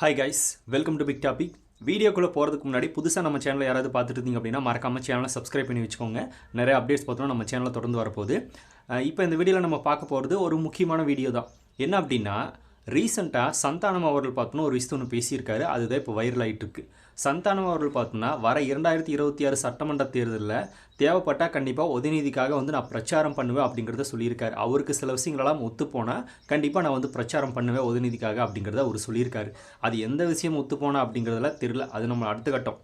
Hi guys welcome to big topic வீடியோக்குள்ளே போகிறதுக்கு முன்னாடி புதுசாக நம்ம சேனலை யாராவது பார்த்துட்டு இருந்தீங்க அப்படின்னா மறக்காமல் சேனலை சப்ஸ்கிரைப் பண்ணி வச்சுக்கோங்க. நிறைய அப்டேட்ஸ் பார்த்தோம்னா நம்ம சேனலில் தொடர்ந்து வரப்போகுது. இப்போ இந்த வீடியோவில் நம்ம பார்க்க போகிறது ஒரு முக்கியமான வீடியோ தான் என்ன அப்படின்னா ரீசெண்டாக சந்தானம் அவர்கள் பார்த்தோன்னா ஒரு விஷயம் ஒன்று பேசியிருக்காரு. அதுதான் இப்போ வைரல் ஆகிட்டு இருக்கு. சந்தானம் அவர்கள் பார்த்தோன்னா வர இரண்டாயிரத்தி இருபத்தி ஆறு சட்டமன்ற தேர்தலில் தேவைப்பட்டால் கண்டிப்பாக உதயநிதிக்காக வந்து நான் பிரச்சாரம் பண்ணுவேன் அப்படிங்கிறத சொல்லியிருக்காரு. அவருக்கு சில விஷயங்களெல்லாம் ஒத்துப்போனால் கண்டிப்பாக நான் வந்து பிரச்சாரம் பண்ணுவேன் உதயநிதிக்காக அப்படிங்கிறத அவர் சொல்லியிருக்காரு. அது எந்த விஷயம் ஒத்துப்போனா அப்படிங்கிறதெல்லாம் தெரில அது நம்ம அடுத்த கட்டம்.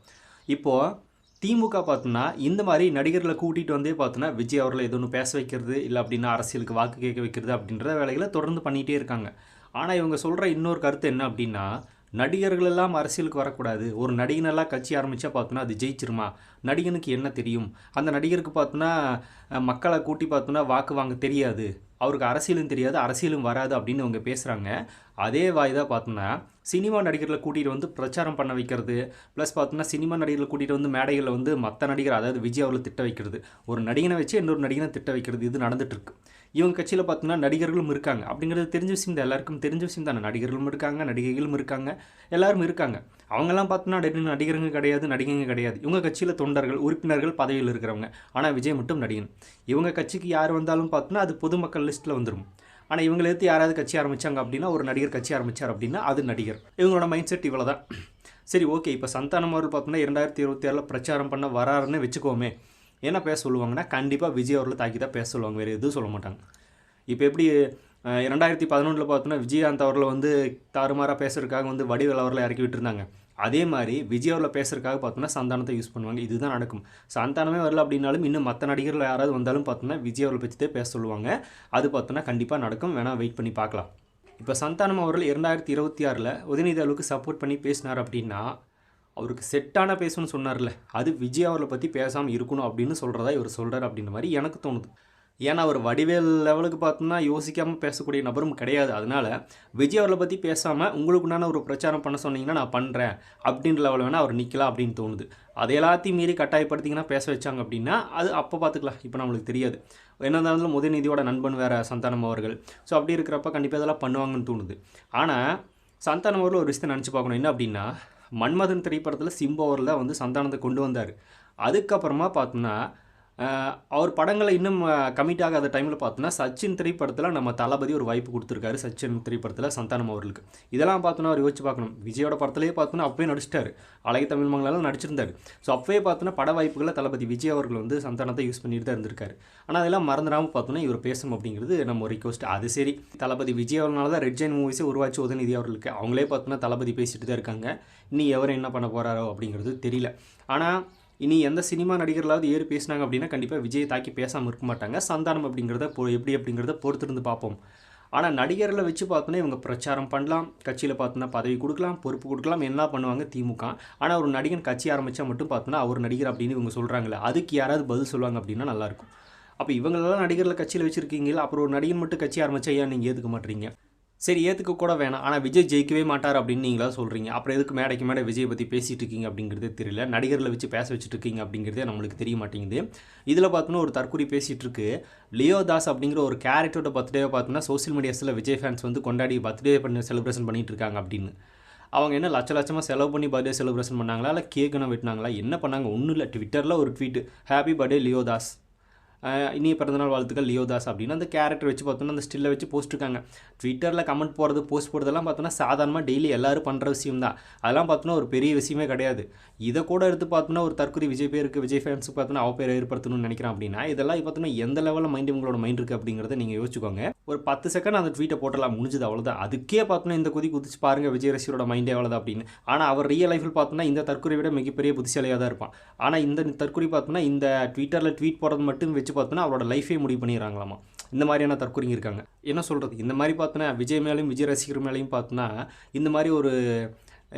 இப்போது திமுக பார்த்தோன்னா இந்த மாதிரி நடிகர்களை கூட்டிகிட்டு வந்தே பார்த்தோன்னா விஜய் அவர்களை எது ஒன்று பேச வைக்கிறது இல்லை அப்படின்னா அரசியலுக்கு வாக்கு கேட்க வைக்கிறது அப்படின்ற வேலைகளை தொடர்ந்து பண்ணிகிட்டே இருக்காங்க. ஆனால் இவங்க சொல்கிற இன்னொரு கருத்து என்ன அப்படின்னா நடிகர்கள் எல்லாம் அரசியலுக்கு வரக்கூடாது. ஒரு நடிகனெல்லாம் கட்சி ஆரம்பித்தா பார்த்தோன்னா அது ஜெயிச்சிருமா? நடிகனுக்கு என்ன தெரியும்? அந்த நடிகருக்கு பார்த்தோன்னா மக்களை கூட்டி பார்த்தோன்னா வாக்கு வாங்க தெரியாது. அவருக்கு அரசியலும் தெரியாது அரசியலும் வராது அப்படின்னு அவங்க பேசுகிறாங்க அதே வாய் தான் பார்த்தோன்னா சினிமா நடிகர்களை கூட்டிகிட்டு வந்து பிரச்சாரம் பண்ண வைக்கிறது ப்ளஸ் பார்த்தோன்னா சினிமா நடிகர்களை கூட்டிகிட்டு வந்து மேடைகளில் வந்து மற்ற நடிகர் அதாவது விஜய் அவர்களை திட்ட வைக்கிறது. ஒரு நடிகனை வச்சு இன்னொரு நடிகனை திட்ட வைக்கிறது இது நடந்துகிட்ருக்கு இவங்க கட்சியில் பார்த்தோன்னா நடிகர்களும் இருக்காங்க. அப்படிங்கிறது தெரிஞ்ச விஷயம் தான். எல்லாருக்கும் தெரிஞ்ச விஷயம் தானே. நடிகர்களும் இருக்காங்க நடிகைகளும் இருக்காங்க எல்லாரும் இருக்காங்க. அவங்கெல்லாம் பார்த்தோன்னா நடிகருங்க கிடையாது நடிகைங்க கிடையாது. இவங்க கட்சியில் தொண்டர்கள் உறுப்பினர்கள் பதவியில் இருக்கிறவங்க. ஆனால் விஜய் மட்டும் நடிகன். இவங்க கட்சிக்கு யார் வந்தாலும் பார்த்தோன்னா அது பொதுமக்கள் லிஸ்ட்டில் வந்துடும் ஆனால் இவங்களை எடுத்து யாராவது கட்சி ஆரம்பிச்சாங்க அப்படின்னா ஒரு நடிகர் கட்சி ஆரம்பித்தார் அப்படின்னா அது நடிகர். இவங்களோட மைண்ட் செட் இவ்வளோ தான் சரி ஓகே இப்போ சந்தானம் அவர்கள் பார்த்தோம்னா இரண்டாயிரத்தி இருபத்தி ஆறில் பிரச்சாரம் பண்ண வராருன்னு வச்சுக்கோமே. என்ன பேச சொல்லுவாங்கன்னா கண்டிப்பாக விஜய் அவர்களை தாக்கி தான் பேச சொல்லுவாங்க. வேறு எதுவும் சொல்ல மாட்டாங்க. இப்போ எப்படி இரண்டாயிரத்தி பதினொன்றில் பார்த்தோன்னா விஜயகாந்த் அவர்களை வந்து தாறுமாறாக பேசுறதுக்காக வந்து வடிவேல் அவர்களை இறக்கி விட்டுருந்தாங்க. அதே மாதிரி விஜய் அவர்களை பேசுறதுக்காக பார்த்தோன்னா சந்தானத்தை யூஸ் பண்ணுவாங்க. இதுதான் நடக்கும். சந்தானமே வரல அப்படின்னாலும் இன்னும் மற்ற நடிகர்கள் யாராவது வந்தாலும் பார்த்தோன்னா விஜய் அவர்களை பற்றி தான் பேச சொல்லுவாங்க. அது பார்த்தோன்னா கண்டிப்பாக நடக்கும். வேணால் வெயிட் பண்ணி பார்க்கலாம். இப்போ சந்தானம் அவர்கள் இரண்டாயிரத்தி இருபத்தி ஆறில் உதயநிதி அளவுக்கு சப்போர்ட் பண்ணி பேசினார் அப்படின்னா அவருக்கு செட்டான பேசணும்னு சொன்னார்ல. அது விஜய் அவர்களை பற்றி பேசாமல் இருக்கணும் அப்படின்னு சொல்கிறதா இவர் சொல்கிறார் அப்படின்ற மாதிரி எனக்கு தோணுது. ஏன்னா அவர் வடிவேல் லெவலுக்கு பார்த்தோம்னா யோசிக்காமல் பேசக்கூடிய நபரும் கிடையாது. அதனால விஜய் அவர்களை பற்றி பேசாமல் உங்களுக்குண்டான ஒரு பிரச்சாரம் பண்ண சொன்னீங்கன்னா நான் பண்ணுறேன் அப்படின்ற லெவலில் வேணால் அவர் நிற்கலாம் அப்படின்னு தோணுது. அது எல்லாத்தையும் மீறி கட்டாயப்படுத்திங்கன்னா பேச வச்சாங்க அப்படின்னா அது அப்போ பார்த்துக்கலாம் இப்போ நம்மளுக்கு தெரியாது. என்ன இருந்தாலும் உதயநிதியோட நண்பன் வேறு சந்தானம் அவர்கள். ஸோ அப்படி இருக்கிறப்ப கண்டிப்பாக இதெல்லாம் பண்ணுவாங்கன்னு தோணுது. ஆனால் சந்தானம் அவர்கள் ஒரு விஷயத்தை நினச்சி பார்க்கணும். என்ன அப்படின்னா மன்மதன் திரைப்படத்தில் சிம்பு அவரில் வந்து சந்தானத்தை கொண்டு வந்தார். அதுக்கப்புறமா பார்த்தோம்னா அவர் படங்களை இன்னும் கமிட் ஆகாத டைமில் பார்த்தோன்னா சச்சின் திரைப்படத்தில் நம்ம தளபதி ஒரு வாய்ப்பு கொடுத்துருக்காரு சச்சின் திரைப்படத்தில் சந்தானம் அவர்களுக்கு. இதெல்லாம் பார்த்தோன்னா அவர் யோசிச்சு பார்க்கணும். விஜயோட படத்துலேயே பார்த்தோன்னா அப்பவே நடிச்சிட்டாரு. அழகிய தமிழ் மங்களெல்லாம் நடிச்சிருந்தாரு. ஸோ அப்பவே பார்த்தோன்னா பட வாய்ப்புகளை தளபதி விஜய் அவர்கள் வந்து சந்தானத்தை யூஸ் பண்ணிட்டு தான் இருந்திருக்காரு. ஆனால் அதெல்லாம் மறந்துடாமல் பார்த்தோன்னா இவர் பேசணும் அப்படிங்கிறது நம்ம ரிக்வஸ்ட் அது சரி. தளபதி விஜய் அவர்களால தான் ரெட் ஜெயின் மூவிஸே உருவாச்சு உதயநிதி அவர்களுக்கு. அவங்களே பார்த்தோன்னா தளபதி பேசிட்டு தான் இருக்காங்க. இன்னும் எவர் என்ன பண்ண போகிறாரோ அப்படிங்கிறது தெரியல. ஆனால் இனி எந்த சினிமா நடிகர்களாவது ஏறி பேசினாங்க அப்படின்னா கண்டிப்பாக விஜயை தாக்கி பேசாமல் இருக்க மாட்டாங்க. சந்தானம் அப்படிங்கிறத பொ எப்படி அப்படிங்கிறத பொறுத்திருந்து பார்ப்போம். ஆனால் நடிகர்களை வச்சு பார்த்தோன்னா இவங்க பிரச்சாரம் பண்ணலாம் கட்சியில் பார்த்தோன்னா பதவி கொடுக்கலாம் பொறுப்பு கொடுக்கலாம் என்ன பண்ணுவாங்க திமுக. ஆனால் ஒரு நடிகன் கட்சி ஆரம்பித்தா மட்டும் பார்த்தோன்னா அவர் நடிகர் அப்படின்னு இவங்க சொல்கிறாங்களே அதுக்கு யாராவது பதில் சொல்லுவாங்க அப்படின்னா நல்லாயிருக்கும் அப்போ இவங்களெல்லாம் நடிகர்களை கட்சியில் வச்சுருக்கீங்களா அப்புறம் ஒரு நடிகன் மட்டும் கட்சி ஆரம்பிச்சா ஏன் நீங்கள் ஏற்றுக்க மாட்டீங்க? சரி ஏற்றுக்க கூட வேணாம். ஆனால் விஜய் ஜெயிக்கவே மாட்டார் அப்படின்னு நீங்களா சொல்கிறீங்க அப்புறம் எதுக்கு மேடைக்கு மேடை விஜய் பற்றி பேசிகிட்டு இருக்கீங்க அப்படிங்கிறதே தெரியல. நடிகர்களை வச்சு பேச வச்சுட்டு இருக்கீங்க அப்படிங்கிறதே நம்மளுக்கு தெரிய மாட்டேங்குது. இதில் பார்த்தோன்னா ஒரு தற்கொலை பேசிகிட்டு இருக்கு. லியோ தாஸ் அப்படிங்கிற ஒரு கேரக்டரோட பர்த்டேவை பார்த்தோன்னா சோஷியல் மீடியாஸில் விஜய் ஃபேன்ஸ் வந்து கொண்டாடி பர்த்டே பண்ண செலிப்ரேஷன் பண்ணிட்டு இருக்காங்க அப்படின்னு. அவங்க என்ன லட்ச லட்சமாக செலவு பண்ணி பர்த்டே செலிப்ரேஷன் பண்ணாங்களா? இல்லை கேக்குன்னு வெட்டினாங்களா? என்ன பண்ணாங்க? ஒன்றும் இல்லை. ட்விட்டரில் ஒரு tweet happy birthday Leo Das இனிய பிறந்தநாள் வாழ்த்துக்கள் லியோதாஸ் அப்படின்னு. அந்த கேரக்டர் வச்சு பார்த்தோன்னா அந்த ஸ்டில்லை வச்சு போஸ்ட் இருக்காங்க. ட்விட்டரில் கமெண்ட் போடுறது போஸ்ட் போடுறதெல்லாம் பார்த்தோன்னா சாதாரணமாக டெய்லி எல்லோரும் பண்ணுற விஷயம் தான் அதெல்லாம் பார்த்தோன்னா ஒரு பெரிய விஷயமே கிடையாது. இதை கூட எடுத்து பார்த்தோன்னா ஒரு தற்கொலை விஜய் பேருக்கு விஜய் ஃபேன்ஸுக்கு பார்த்தோன்னா அவ பேர் ஏற்படுத்தணும்னு நினைக்கிறேன் அப்படின்னா இதெல்லாம் பார்த்தோன்னா எந்த லெவலில் மைண்ட் உங்களோட மைண்ட் இருக்குது அப்படிங்கிறத நீங்கள் யோசிச்சுக்கோங்க. ஒரு பத்து செகண்ட் அந்த ட்வீட்டை போட்டலாம் முடிஞ்சது அவ்வளோதான் அதுக்கே பார்த்தோன்னா இந்த குதி குதிச்சு பாருங்க விஜய் ரசிகரோட மைண்டே எவ்வளோதான் அப்படின்னு. ஆனால் அவர் ரியல் லைஃப்பில் பார்த்தோன்னா இந்த தற்கொலை விட மிகப்பெரிய புத்திசாலியாக தான் இருப்பான். ஆனால் இந்த தற்கொலை பார்த்தோன்னா இந்த ட்விட்டரில் ட்வீட் போடுறது மட்டும் வச்சு பார்த்தோன்னா அவரோட லைஃபே முடிவு பண்ணிடுறாங்களாமா. இந்த மாதிரியான தற்கொலைங்க இருக்காங்க. என்ன சொல்கிறது இந்த மாதிரி பார்த்தோன்னா விஜய் மேலேயும் விஜய் ரசிகர் மேலேயும் பார்த்தோன்னா இந்த மாதிரி ஒரு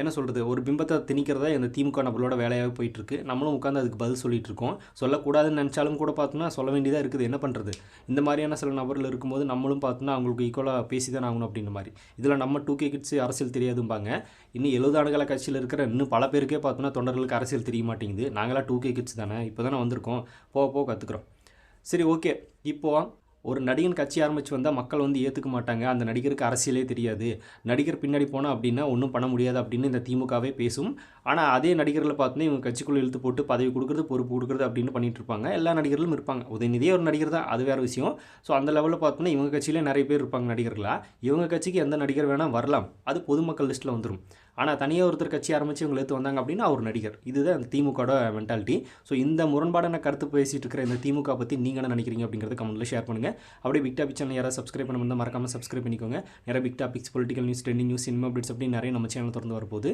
என்ன சொல்கிறது ஒரு பிம்பத்தை திணிக்கிறதா இந்த திமுக நபர்களோட வேலையாகவே போயிட்டுருக்கு. நம்மளும் உட்காந்து அதுக்கு பதில் சொல்லிட்டு இருக்கோம். சொல்லக்கூடாதுன்னு நினச்சாலும் கூட பார்த்தோன்னா சொல்ல வேண்டியதாக இருக்குது. என்ன பண்ணுறது இந்த மாதிரியான சில நபர்கள் இருக்கும்போது நம்மளும் பார்த்தோன்னா அவங்களுக்கு ஈக்குவலாக பேசி தான் ஆகணும் அப்படின்ற மாதிரி. இதில் நம்ம டூ கே கிட்ஸ் அரசியல் தெரியாதும்பாங்க. இன்னும் எழுபது ஆண்டுகால கட்சியில் இருக்கிற இன்னும் பல பேருக்கே பார்த்தோன்னா தொண்டர்களுக்கு அரசியல் தெரிய மாட்டேங்குது. நாங்களாம் டூ கே கிட்ஸ் தானே. இப்போ தானே வந்திருக்கோம். போக போக கற்றுக்குறோம் சரி ஓகே இப்போது ஒரு நடிகன் கட்சி ஆரம்பித்து வந்தால் மக்கள் வந்து ஏற்றுக்க மாட்டாங்க. அந்த நடிகருக்கு அரசியலே தெரியாது. நடிகர் பின்னாடி போனால் அப்படின்னா ஒன்றும் பண்ண முடியாது அப்படின்னு இந்த திமுகவே பேசும். ஆனால் அதே நடிகர்களை பார்த்தோன்னா இவங்க கட்சிக்குள்ளே இழுத்து போட்டு பதவி கொடுக்குறது பொறுப்பு கொடுக்குறது அப்படின்னு பண்ணிட்டு இருப்பாங்க. எல்லா நடிகர்களும் இருப்பாங்க. உதயநிதியே ஒரு நடிகர் தான். அது வேறு விஷயம். ஸோ அந்த லெவலில் பார்த்தோன்னா இவங்க கட்சியிலே நிறைய பேர் இருப்பாங்க நடிகர்களாக இவங்க கட்சிக்கு எந்த நடிகர் வேணால் வரலாம். அது பொதுமக்கள் லிஸ்ட்டில் வந்துடும் ஆனால் தனியாக ஒருத்தர் கட்சி ஆரம்பித்து இவங்க எடுத்து வந்தாங்க அப்படின்னா அவர் நடிகர். இதுதான் அந்த திமுகவோட மென்டாலிட்டி ஸோ இந்த முரண்பாடான கருத்து பேசிட்டு இருக்கிற இந்த திமுக பற்றி நீங்கள் என்ன நினைக்கிறீங்க அப்படிங்கிறத கமெண்ட்டில் ஷேர் பண்ணுங்கள் அப்படியே பிக் டாபிக் சேனல் யாராவது சப்ஸ்கிரைப் பண்ண மறக்காமல் சப்ஸ்கிரைப் பண்ணிக்கோங்க. நிறைய big topics political news trending news cinema updates அப்படின்னு நிறைய நம்ம சேனல் திறந்து வரப்போகுது.